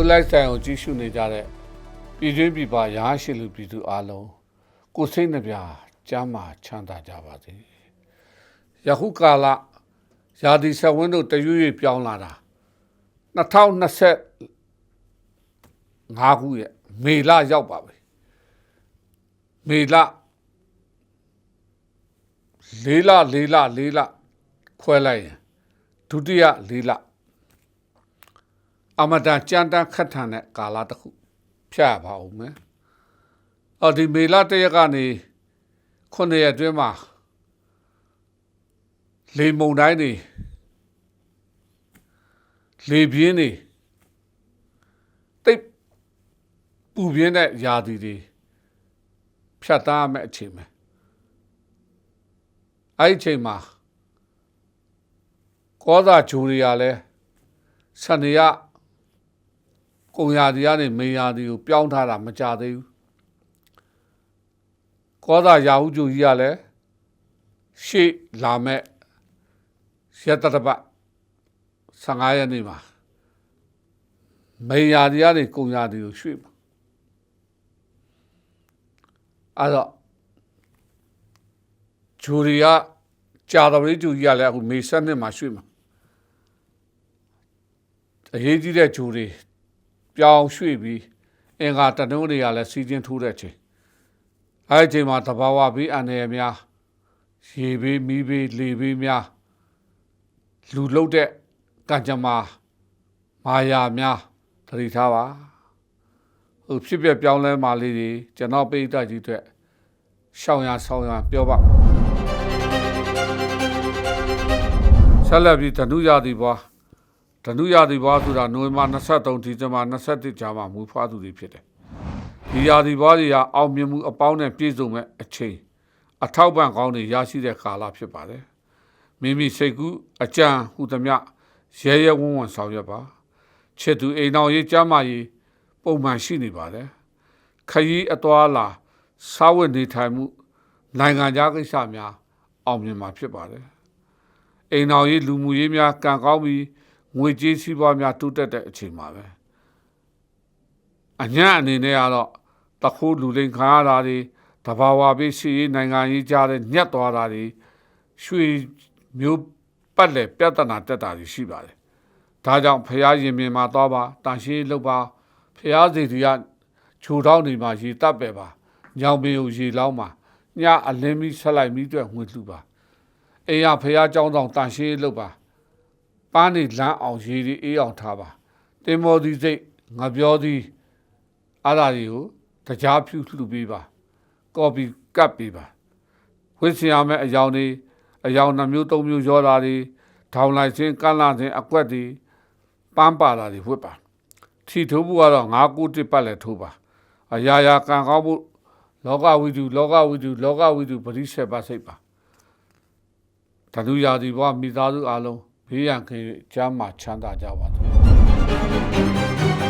တို့လိုက်ဆိုင်ကိုကြည့်ရှုနေကြတဲ့ပြည်တွင်းပြည်ပရဟန်းရှိလူပြည်သူအားလုံးကိုယ်စိတ်နှပြကျမ်းမာချမ်းသာကြပါစေယခုကာလရာသီဆက်ဝန်းတို့တရွေ့ပြောင်းလာတာ2020၅ခုရဲ့မေလရောက်ပါပြီမေလလေးလလေးလလေးလခွဲလိုက်ရင်ဒုတိယလေးလ အမတန်ကြမ်းတမ်းခက်ထန်တဲ့ကာလတစ်ခုဖြတ်ရပါဦးမယ်အော်ဒီမေလတရက်ကနေခုနှစ်ရက်အတွင်းမှာလေမုန်တိုင်းတွေလေပြင်းတွေတိတ်ပူပြင်းတဲ့ຢာတီတွေဖြတ်သားရမယ့်အချိန်ပဲအဲ့ဒီအချိန်မှာကောသာဂျူရီယာလဲစနေရ ကုံရာဒီကနေမေယာဒီကိုပြောင်းထားတာမကြသေးဘူးကောသာရာဟုဂျူကြီးကလည်းရှေ့လာမဲ့ရက်တတပတ်15ရက်နေ့မှာမေယာဒီကနေကုံရာဒီကိုရွှေ့မှာအဲ့တော့ဂျူရီကကြာတော်လေးဂျူကြီးကလည်းအခုမေဆက်နှစ်မှာရွှေ့မှာအရေးကြီးတဲ့ဂျူရီ ပြောင်းရွှေ့ပြီးအင်္ဂါတနုံးတွေကလည်းစီချင်းထိုးတဲ့ချိန်အဲဒီချိန်မှာတဘာဝဘေးအန္တရာယ်များရေဘေးမီးဘေးလေဘေးများလူလုတ်တဲ့ကံကြမ္မာမာယာများသတိထားပါဟိုဖြစ်ပြပြောင်းလဲမာလေးတွေကျွန်တော်ပိဋကကြီးအတွက်ရှောင်းရဆောင်းရပြောပါဆက်လက်ပြီးဓနုရသည်ဘွား ဓနုရသည်ဘွားဆိုတာနိုဝင်ဘာ23ဒီဇင်ဘာ21ကြာမှမူဖွားသူတွေဖြစ်တယ်ဒီရာသည်ဘွားတွေကအောင်မြင်မှုအပေါင်းနဲ့ပြည့်စုံမဲ့အချိန်အထောက်ပံ့ကောင်းတွေရရှိတဲ့ကာလဖြစ်ပါတယ်မိမိစိတ်ကူးအကြံဟူသမျှရဲရဲဝံ့ဝံ့ဆောင်ရွက်ပါချစ်သူအိမ်တော်ရေးကြမ်းမာရေးပုံမှန်ရှိနေပါတယ်ခရီးအသွားလာစားဝတ်နေထိုင်မှုနိုင်ငံခြားကိစ္စများအောင်မြင်မှာဖြစ်ပါတယ်အိမ်တော်ရေးလူမှုရေးများကံကောင်းပြီး ငွေကြေးစီးပွားများတိုးတက်တဲ့အချိန်မှာပဲအညာအနေနဲ့ကတော့တခိုးလူလိမ်ခံရတာတွေတဘာဝဘေးရှိရေးနိုင်ငံရေးကြားတဲ့ညက်သွားတာတွေရွှေမျိုးပတ်လည်ပြဿနာတက်တာတွေရှိပါတယ်ဒါကြောင့်ဖရာရင်မြင်မှာသွားပါတန်ရှင်းလုပ်ပါဖရာစီတီကခြိုထောင်းနေမှာရေတပ်ပဲပါညောင်ပင်ကိုရေလောင်းပါညအလင်းပြီးဆက်လိုက်ပြီးတော့ငွေလှူပါအေးရဖရာကြောင်းဆောင်တန်ရှင်းလုပ်ပါ ပန်းနေလမ်းအောင်ရေဒီအေးအောင်ထားပါတင်မောဒီစိတ်ငါပြောသည်အားသာတွေကိုတရားဖြူလှူပေးပါ ကော်ပီကပ်ပေးပါဝစ်စင်ရမယ့်အယောင်တွေအယောင်နှမျိုးသုံးမျိုးရောတာတွေထောင်လိုက်ခြင်းကန့်လာခြင်းအကွက်တွေပန်းပါတာတွေဝတ်ပါထီထိုးဖို့ကတော့ငါးကိုတစ်ပတ်လည်းထိုးပါအရာရာကံကောင်းဖို့လောကဝိတုလောကဝိတုလောကဝိတုပရိစ္ဆေပါစိတ်ပါဓနုရာဒီဘဝမိသားစုအလုံး ဘေးရန်ကင်းကြားမှာချမ်းသာကြပါစေ။